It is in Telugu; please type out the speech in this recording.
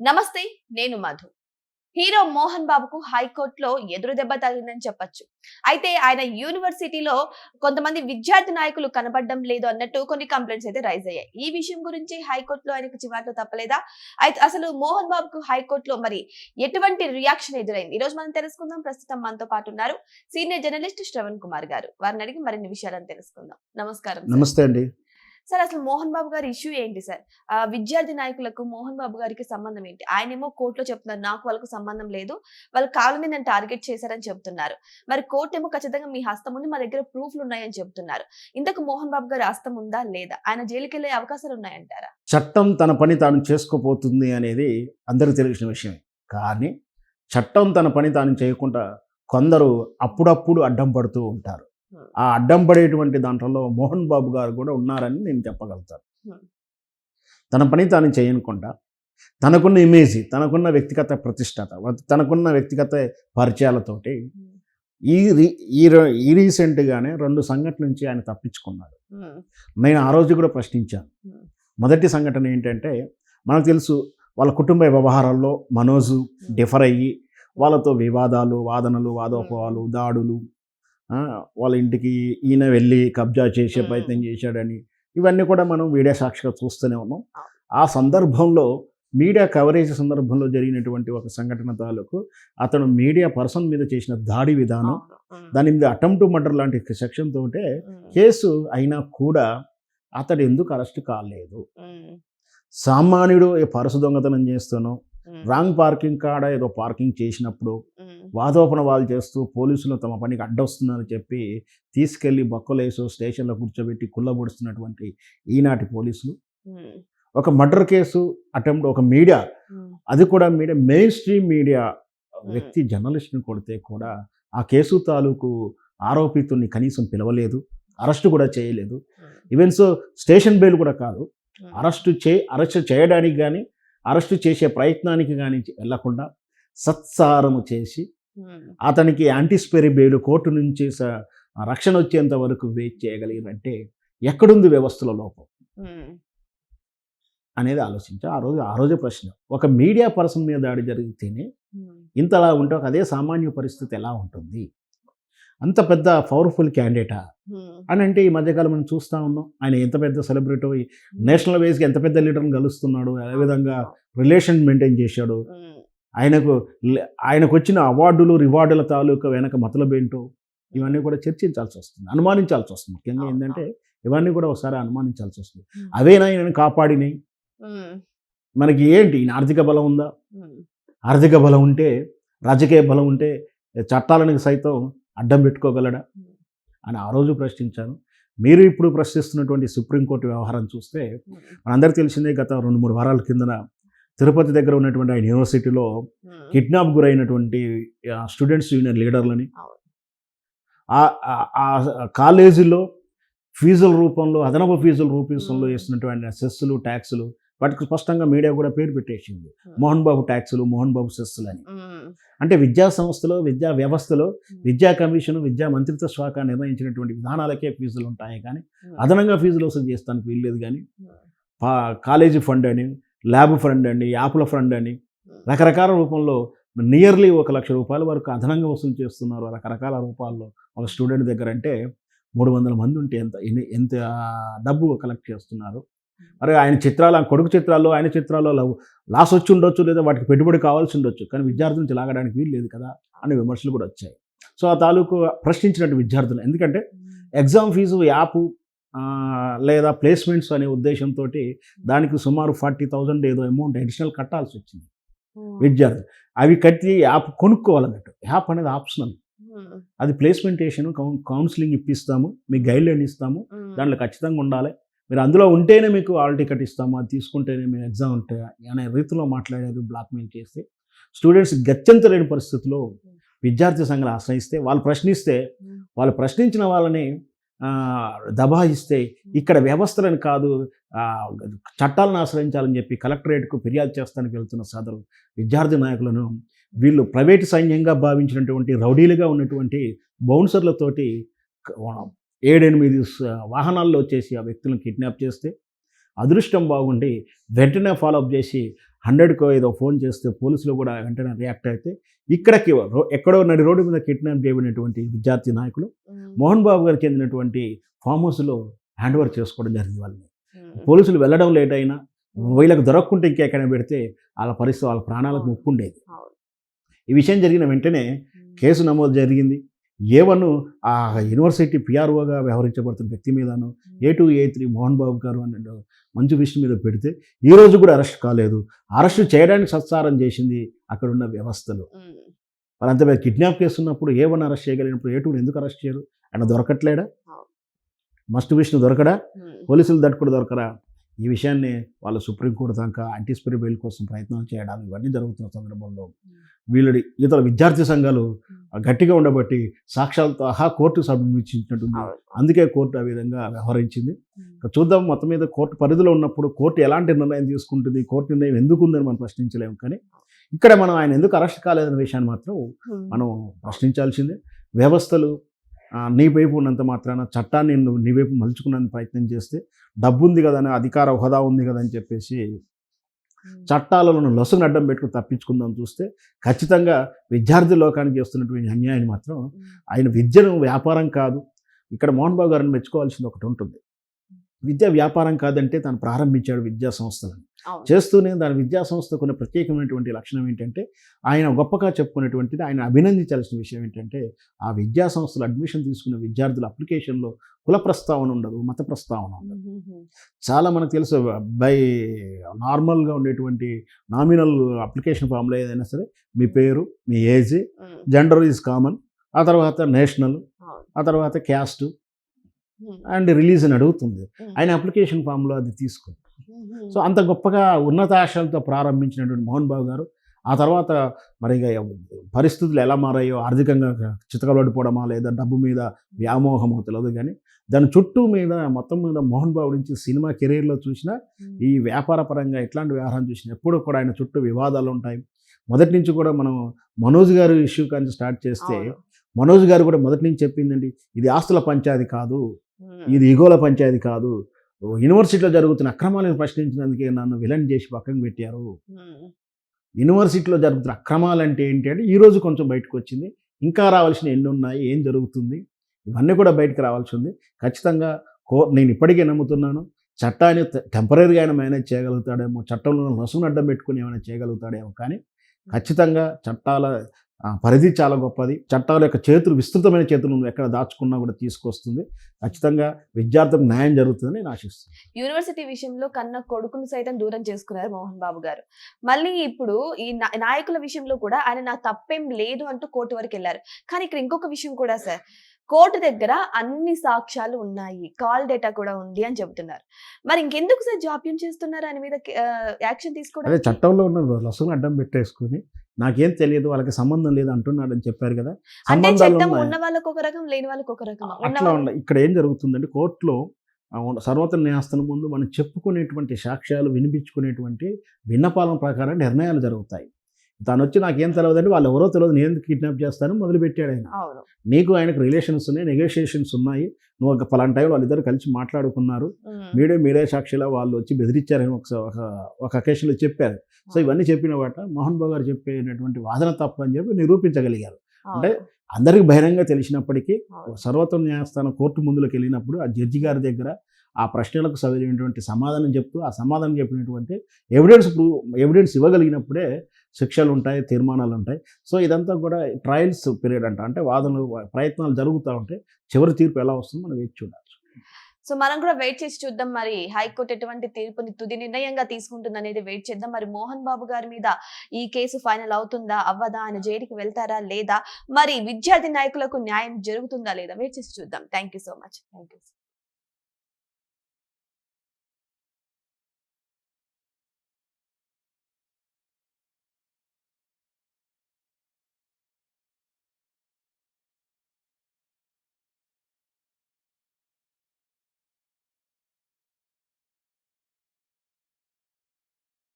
నమస్తే నేను మధు. హీరో మోహన్ బాబుకు హైకోర్టులో ఎదురు దెబ్బ తగిలిందని చెప్పొచ్చు. అయితే ఆయన యూనివర్సిటీలో కొంతమంది విద్యార్థి నాయకులు కనబడడం లేదు అన్నట్టు కొన్ని కంప్లైంట్స్ అయితే రైజ్ అయ్యాయి. ఈ విషయం గురించి హైకోర్టులో ఆయనకు చివాట్లు తప్పలేదా? అయితే అసలు మోహన్ బాబుకు హైకోర్టులో మరి ఎటువంటి రియాక్షన్ ఎదురైంది? ఈ రోజు మనం తెలుసుకుందాం. ప్రస్తుతం మనతో పాటు ఉన్నారు సీనియర్ జర్నలిస్ట్ శ్రవణ్ కుమార్ గారు. వారిని అడిగి మరిన్ని విషయాలను తెలుసుకుందాం. నమస్కారం నమస్తే అండి. సార్ అసలు మోహన్ బాబు గారి ఇష్యూ ఏంటి సార్? ఆ, విద్యార్థి నాయకులకు మోహన్ బాబు గారికి సంబంధం ఏంటి? ఆయనేమో కోర్టులో చెప్తున్నారు నాకు వాళ్ళకు సంబంధం లేదు వాళ్ళు కావాలని నన్ను టార్గెట్ చేశారని చెప్తున్నారు. మరి కోర్టు ఏమో ఖచ్చితంగా మీ హస్తం ఉంది మా దగ్గర ప్రూఫ్లు ఉన్నాయని చెప్తున్నారు. ఇంతకు మోహన్ బాబు గారి హస్తం ఉందా లేదా? ఆయన జైలుకి వెళ్ళే అవకాశాలు ఉన్నాయంటారా? చట్టం తన పని తాను చేసుకోపోతుంది అనేది అందరూ తెలిసిన విషయం. కానీ చట్టం తన పని తాను చేయకుండా కొందరు అప్పుడప్పుడు అడ్డం పడుతూ ఉంటారు. ఆ అడ్డం పడేటువంటి దాంట్లో మోహన్ బాబు గారు కూడా ఉన్నారని నేను చెప్పగలుగుతాను. తన పని తాను చేయకుండా తనకున్న ఇమేజ్ తనకున్న వ్యక్తిగత ప్రతిష్టత తనకున్న వ్యక్తిగత పరిచయాలతోటి ఈ రీ- ఈ ర- ఈ రీసెంట్గానే రెండు సంఘటనల నుంచి ఆయన తప్పించుకున్నాడు. నేను ఆ రోజు కూడా ప్రశ్నించాను. మొదటి సంఘటన ఏంటంటే మనకు తెలుసు వాళ్ళ కుటుంబ వ్యవహారాల్లో మనోజు డిఫర్ అయ్యి వాళ్ళతో వివాదాలు వాదనలు వాదోపవాలు దాడులు వాళ్ళ ఇంటికి ఈయన వెళ్ళి కబ్జా చేసే. ప్రయత్నం చేశాడని ఇవన్నీ కూడా మనం మీడియా సాక్షిగా చూస్తూనే ఉన్నాం. ఆ సందర్భంలో మీడియా కవరేజ్ సందర్భంలో జరిగినటువంటి ఒక సంఘటన తాలూకు అతను మీడియా పర్సన్ మీద చేసిన దాడి విధానం దాని మీద అటెంప్ట్ మర్డర్ లాంటి సెక్షన్ తోటే కేసు అయినా కూడా అతడు ఎందుకు అరెస్ట్ కాలేదు? సామాన్యుడు ఏ పరసు దొంగతనం చేస్తానో రాంగ్ పార్కింగ్ కాడ ఏదో పార్కింగ్ చేసినప్పుడు వాదోపన వాళ్ళు చేస్తూ పోలీసులు తమ పనికి అడ్డొస్తున్నారని చెప్పి తీసుకెళ్ళి బొక్కలేసో స్టేషన్లో కూర్చోబెట్టి కుల్లబొడుస్తున్నటువంటి ఈనాటి పోలీసులు. ఒక మర్డర్ కేసు అటెంప్ట్ ఒక మీడియా అది కూడా మీడియా మెయిన్ స్ట్రీమ్ మీడియా వ్యక్తి జర్నలిస్ట్ని కొడితే కూడా ఆ కేసు తాలూకు ఆరోపితుల్ని కనీసం పిలవలేదు అరెస్ట్ కూడా చేయలేదు. ఈవెన్ సో స్టేషన్ బెయిల్ కూడా కాదు అరెస్టు చే అరెస్ట్ చేయడానికి కానీ అరెస్టు చేసే ప్రయత్నానికి కానీ వెళ్ళకుండా సత్సారము చేసి అతనికి యాంటిస్పెరీ బెయిల్ కోర్టు నుంచి రక్షణ వచ్చేంత వరకు వెయిట్ చేయగలిగినంటే ఎక్కడుంది వ్యవస్థల లోపం? అనేది ఆలోచించా ఆ రోజు ఆ రోజే ప్రశ్న. ఒక మీడియా పర్సన్ మీద దాడి జరిగితేనే ఇంతలా ఉంటే ఒక అదే సామాన్య పరిస్థితి ఎలా ఉంటుంది? అంత పెద్ద పవర్ఫుల్ క్యాండిడేటా? అని అంటే ఈ మధ్యకాలం మనం చూస్తూ ఉన్నాం. ఆయన ఎంత పెద్ద సెలబ్రిటీ? నేషనల్ వైజ్గా ఎంత పెద్ద లీడర్ని కలుస్తున్నాడు? అదే విధంగా రిలేషన్ మెయింటైన్ చేశాడు? ఆయనకు ఆయనకు వచ్చిన అవార్డులు రివార్డుల తాలూకా వెనక మతలబేంటో ఇవన్నీ కూడా చర్చించాల్సి వస్తుంది అనుమానించాల్సి వస్తుంది. ముఖ్యంగా ఏంటంటే ఇవన్నీ కూడా ఒకసారి అనుమానించాల్సి వస్తుంది. అవేనా ఈయనను కాపాడినాయి? మనకి ఏంటి? ఈయన ఆర్థిక బలం ఉందా? ఆర్థిక బలం ఉంటే రాజకీయ బలం ఉంటే చట్టాలను సైతం అడ్డం పెట్టుకోగలడా? అని ఆ రోజు ప్రశ్నించాను. మీరు ఇప్పుడు ప్రశ్నిస్తున్నటువంటి సుప్రీంకోర్టు వ్యవహారం చూస్తే మనందరికీ తెలిసిందే గత రెండు మూడు వారాల కిందన తిరుపతి దగ్గర ఉన్నటువంటి ఆయన యూనివర్సిటీలో కిడ్నాప్ గురైనటువంటి స్టూడెంట్స్ యూనియన్ లీడర్లని. ఆ- కాలేజీలో ఫీజుల రూపంలో అదనపు ఫీజుల రూపంలో. వేస్తున్నటువంటి సెస్సులు ట్యాక్సులు వాటికి స్పష్టంగా మీడియా కూడా పేరు పెట్టేసింది. మోహన్ బాబు ట్యాక్సులు మోహన్ బాబు సెస్సులు అని. అంటే విద్యా సంస్థలో విద్యా వ్యవస్థలో విద్యా కమిషన్ విద్యా మంత్రిత్వ శాఖ నిర్ణయించినటువంటి విధానాలకే ఫీజులు ఉంటాయి కానీ అదనంగా ఫీజులు వసూలు చేస్తానికి వీల్లేదు కానీ కాలేజీ ఫండ్ అని ల్యాబ్ ఫండ్ అని యాప్ల ఫండ్ అని రకరకాల రూపంలో నియర్లీ ఒక లక్ష రూపాయల వరకు అదనంగా వసూలు చేస్తున్నారు రకరకాల రూపాల్లో. ఒక స్టూడెంట్ దగ్గర అంటే మూడు వందల మంది ఉంటే ఎంత ఎన్ని ఎంత డబ్బు కలెక్ట్ చేస్తున్నారు. మరి ఆయన చిత్రాలు కొడుకు చిత్రాల్లో ఆయన చిత్రాల్లో లవ్- లాస్ వచ్చి ఉండొచ్చు లేదా వాటికి పెట్టుబడి కావాల్సి ఉండొచ్చు కానీ విద్యార్థుల నుంచి లాగడానికి వీలు లేదు కదా అనే విమర్శలు కూడా వచ్చాయి. సో ఆ తాలూకు ప్రశ్నించినట్టు విద్యార్థులు. ఎందుకంటే ఎగ్జామ్ ఫీజు యాప్ లేదా ప్లేస్మెంట్స్ అనే ఉద్దేశంతో దానికి సుమారు ఫార్టీ థౌజండ్ ఏదో అమౌంట్ అడిషనల్ కట్టాల్సి వచ్చింది. విద్యార్థి అవి కట్టి యాప్ కొనుక్కోవాలన్నట్టు యాప్ అనేది ఆప్షనల్. అది ప్లేస్మెంటేషన్ కౌన్సిలింగ్ ఇప్పిస్తాము మీకు గైడ్లైన్ ఇస్తాము దాంట్లో ఖచ్చితంగా ఉండాలి. మీరు అందులో ఉంటేనే మీకు ఆల్ టికెట్ ఇస్తాము అది తీసుకుంటేనే మీరు ఎగ్జామ్ ఉంటే అనే రీతిలో మాట్లాడారు బ్లాక్మెయిల్ చేస్తే స్టూడెంట్స్ గత్యంతలేని పరిస్థితిలో విద్యార్థి సంఘాలు ఆశ్రయిస్తే వాళ్ళు ప్రశ్నిస్తే వాళ్ళు ప్రశ్నించిన వాళ్ళని దబాయిస్తే ఇక్కడ వ్యవస్థలను కాదు చట్టాలను ఆశ్రయించాలని చెప్పి కలెక్టరేట్కు ఫిర్యాదు చేస్తానికి వెళ్తున్న సదరు విద్యార్థి నాయకులను వీళ్ళు ప్రైవేటు సైన్యంగా భావించినటువంటి రౌడీలుగా ఉన్నటువంటి బౌన్సర్లతోటి ఏడెనిమిది వాహనాల్లో వచ్చేసి ఆ వ్యక్తులను కిడ్నాప్ చేస్తే అదృష్టం బాగుండి వెంటనే ఫాలోఅప్ చేసి హండ్రెడ్కో ఏదో ఫోన్ చేస్తే పోలీసులు కూడా వెంటనే రియాక్ట్ అయితే ఇక్కడికి ఎక్కడో నడి రోడ్డు మీద కిడ్నాప్ చేయబడినటువంటి విద్యార్థి నాయకులు మోహన్ బాబు గారికి చెందినటువంటి ఫామ్ హౌస్లో హ్యాండ్ ఓవర్ చేసుకోవడం జరిగింది వాళ్ళని. పోలీసులు వెళ్ళడం లేట్ అయినా వీళ్ళకి దొరకకుంటే ఇంకెక్కడ పెడితే వాళ్ళ పరిస్థితి వాళ్ళ ప్రాణాలకు అవును. ఈ విషయం జరిగిన వెంటనే కేసు నమోదు జరిగింది. ఏ వన్ ఆ యూనివర్సిటీ పిఆర్ఓగా వ్యవహరించబడుతున్న వ్యక్తి మీదను A two A three Mohan Babu garu అన్న మంచు విష్ణు మీద పెడితే ఈ రోజు కూడా అరెస్ట్ కాలేదు. అరెస్ట్ చేయడానికి సత్సారం చేసింది అక్కడ ఉన్న వ్యవస్థలు మరి అంత పెద్ద కిడ్నాప్ కేసు ఉన్నప్పుడు ఏ వన్ అరెస్ట్ చేయగలిగినప్పుడు ఏ టూని ఎందుకు అరెస్ట్ చేయరు? ఆయన దొరకట్లేడా. మస్ట్ విష్ణు దొరకడా? పోలీసులు దట్టుకుడు దొరకరా? ఈ విషయాన్ని వాళ్ళు సుప్రీంకోర్టు దాకా యాంటిసిపేటరీ బెయిల్ కోసం ప్రయత్నాలు చేయడాలు ఇవన్నీ జరుగుతున్న సందర్భంలో వీళ్ళడి ఇతర విద్యార్థి సంఘాలు గట్టిగా ఉండబట్టి సాక్ష్యాలతో ఆహా కోర్టు సమర్పించినట్టుంది అందుకే కోర్టు ఆ విధంగా వ్యవహరించింది. చూద్దాం మొత్తం మీద కోర్టు పరిధిలో ఉన్నప్పుడు కోర్టు ఎలాంటి నిర్ణయం తీసుకుంటుంది కోర్టు నిర్ణయం ఎందుకు ఉందని మనం ప్రశ్నించలేము. కానీ ఇక్కడ మనం ఆయన ఎందుకు అరెస్ట్ కాలేదనే విషయాన్ని మాత్రం మనం ప్రశ్నించాల్సిందే. వ్యవస్థలు నీ వైపు ఉన్నంత మాత్రాన చట్టాన్ని నువ్వు నీ వైపు మలుచుకున్నంత ప్రయత్నం చేస్తే డబ్బు ఉంది కదా అని అధికార హోదా ఉంది కదా అని చెప్పేసి చట్టాలను లొసుగును అడ్డం పెట్టుకుని తప్పించుకుందాం చూస్తే ఖచ్చితంగా విద్యార్థి లోకానికి చేస్తున్నటువంటి అన్యాయాన్ని మాత్రం ఆయన విద్యను వ్యాపారం కాదు. ఇక్కడ మోహన్ బాబు గారిని మెచ్చుకోవాల్సింది ఒకటి ఉంటుంది. విద్య వ్యాపారం కాదంటే తను ప్రారంభించాడు విద్యా సంస్థలను చేస్తూనే దాని విద్యా సంస్థకు ఉన్న ప్రత్యేకమైనటువంటి లక్షణం ఏంటంటే ఆయన గొప్పగా చెప్పుకునేటువంటిది ఆయన అభినందించాల్సిన విషయం ఏంటంటే ఆ విద్యా సంస్థలు అడ్మిషన్ తీసుకున్న విద్యార్థుల అప్లికేషన్లో కుల ప్రస్తావన ఉండదు మత ప్రస్తావన ఉండదు. చాలా మనకు తెలుసు బై నార్మల్గా ఉండేటువంటి నామినల్ అప్లికేషన్ ఫామ్లో ఏదైనా సరే మీ పేరు మీ ఏజ్ జెండర్ ఈజ్ కామన్ ఆ తర్వాత నేషనల్ ఆ తర్వాత క్యాస్ట్ అండ్ రిలీజ్ అని అడుగుతుంది. ఆయన అప్లికేషన్ ఫామ్లో అది తీసుకుంది సో అంత గొప్పగా ఉన్నత ఆశలతో ప్రారంభించినటువంటి మోహన్ బాబు గారు ఆ తర్వాత మరి పరిస్థితులు ఎలా మారాయో ఆర్థికంగా చితకబడిపోవడమా లేదా డబ్బు మీద వ్యామోహమో తెలియదు కానీ దాని చుట్టూ మీద మొత్తం మీద మోహన్ బాబు నుంచి సినిమా కెరీర్లో చూసినా ఈ వ్యాపార పరంగా ఎట్లాంటి వ్యవహారం చూసినా ఎప్పుడు కూడా ఆయన చుట్టూ వివాదాలు ఉంటాయి. మొదటి నుంచి కూడా మనం మనోజ్ గారు ఇష్యూ కానీ స్టార్ట్ చేస్తే మనోజ్ గారు కూడా మొదటి నుంచి చెప్పిందండి ఇది ఆస్తుల పంచాయతీ కాదు. ఇది ఈగోల పంచాయతీ కాదు. యూనివర్సిటీలో జరుగుతున్న అక్రమాలను ప్రశ్నించినందుకే నన్ను విలన్ చేసి పక్కన పెట్టారు. యూనివర్సిటీలో జరుగుతున్న అక్రమాలు అంటే ఏంటి అంటే ఈ రోజు కొంచెం బయటకు వచ్చింది ఇంకా రావాల్సిన ఎన్ని ఉన్నాయి ఏం జరుగుతుంది? ఇవన్నీ కూడా బయటకు రావాల్సి ఉంది. ఖచ్చితంగా కో నేను ఇప్పటికే నమ్ముతున్నాను. చట్టాన్ని టెంపరీగా ఆయన మేనేజ్ చేయగలుగుతాడేమో చట్టంలో నసును అడ్డం పెట్టుకుని ఏమైనా చేయగలుగుతాడేమో కానీ ఖచ్చితంగా చట్టాల పరిధి చాలా గొప్పది. చట్టాల యొక్క చేతులు విస్తృతమైన చేతులు ఎక్కడ దాచుకున్నా కూడా తీసుకొస్తుంది. ఖచ్చితంగా విద్యార్థులకు న్యాయం జరుగుతుందని నేను ఆశిస్తున్నాను. యూనివర్సిటీ విషయంలో కన్న కొడుకును సైతం దూరం చేసుకున్నారు మోహన్ బాబు గారు. మళ్ళీ ఇప్పుడు ఈ నాయకుల విషయంలో కూడా ఆయన నా తప్పేం లేదు అంటూ కోర్టు వరకు వెళ్ళారు. కానీ ఇక్కడ ఇంకొక విషయం కూడా సార్. కోర్టు దగ్గర అన్ని సాక్ష్యాలు ఉన్నాయి. కాల్ డేటా కూడా ఉంది అని చెబుతున్నారు. మరి ఇంకెందుకు సార్ జాప్యం చేస్తున్నారు ఆయన మీద యాక్షన్ తీసుకోవడం చట్టంలో ఉన్న రసును అడ్డం పెట్టేసుకుని నాకేం తెలియదు వాళ్ళకి సంబంధం లేదు అంటున్నాడని చెప్పారు కదా. అంటే సంబంధాలు చట్టం ఉన్నాయి. ఉన్న వాళ్ళకి ఒక రకం లేని వాళ్ళకి ఒక రకం. ఉన్న అట్లా ఉండ ఇక్కడ ఏం జరుగుతుందంటే కోర్టులో సర్వోత్తర న్యాయస్థానం ముందు మనం చెప్పుకునేటువంటి సాక్ష్యాలు వినిపించుకునేటువంటి విన్నపాలం ప్రకారం నిర్ణయాలు జరుగుతాయి. తను వచ్చి నాకేం తెలియదండి వాళ్ళు ఎవరో తెలియదు నేను ఎందుకు కిడ్నాప్ చేస్తాను మొదలుపెట్టాడు ఆయన. నీకు ఆయనకు రిలేషన్స్ ఉన్నాయి నెగోషియేషన్స్ ఉన్నాయి. నువ్వు ఒక పలానా టైంలో వాళ్ళిద్దరు కలిసి మాట్లాడుకున్నారు. ఉమ్. మీరే మీరే సాక్షిలా వాళ్ళు వచ్చి బెదిరించారని ఒక ఒక ఒక అకేషన్లో చెప్పారు. సో ఇవన్నీ చెప్పిన వాట మోహన్ బాబు గారు చెప్పేటటువంటి వాదన తప్పు అని చెప్పి నిరూపించగలిగారు. అంటే. అందరికి బహిరంగ తెలిసినప్పటికీ అవును. సర్వోత్తర న్యాయస్థానం కోర్టు ముందులోకి వెళ్ళినప్పుడు ఆ జడ్జి గారి దగ్గర ఆ ప్రశ్నలకు చదివినటువంటి సమాధానం చెప్తూ ఆ సమాధానం చెప్పినటువంటి ఎవిడెన్స్ ప్రూవ్ ఎవిడెన్స్ ఇవ్వగలిగినప్పుడే శిక్షలు ఉంటాయి తీర్మానాలు ఉంటాయి. సో ఇదంతా కూడా ట్రయల్స్ పీరియడ్ అంట. అంటే వాదనలు ప్రయత్నాలు జరుగుతూ ఉంటాయి చివరి తీర్పు ఎలా వస్తుందో మనం వేచి చూడాలి సో మనం కూడా వెయిట్ చేసి చూద్దాం మరి హైకోర్టు ఎటువంటి తీర్పుని తుది నిర్ణయంగా తీసుకుంటుంది అనేది వెయిట్ చేద్దాం. మరి మోహన్ బాబు గారి మీద ఈ కేసు ఫైనల్ అవుతుందా? అవ్వదా? ఆయన జైలుకి వెళ్తారా? లేదా? మరి విద్యార్థి నాయకులకు న్యాయం జరుగుతుందా? లేదా? వెయిట్ చేసి చూద్దాం. Thank you so much thank you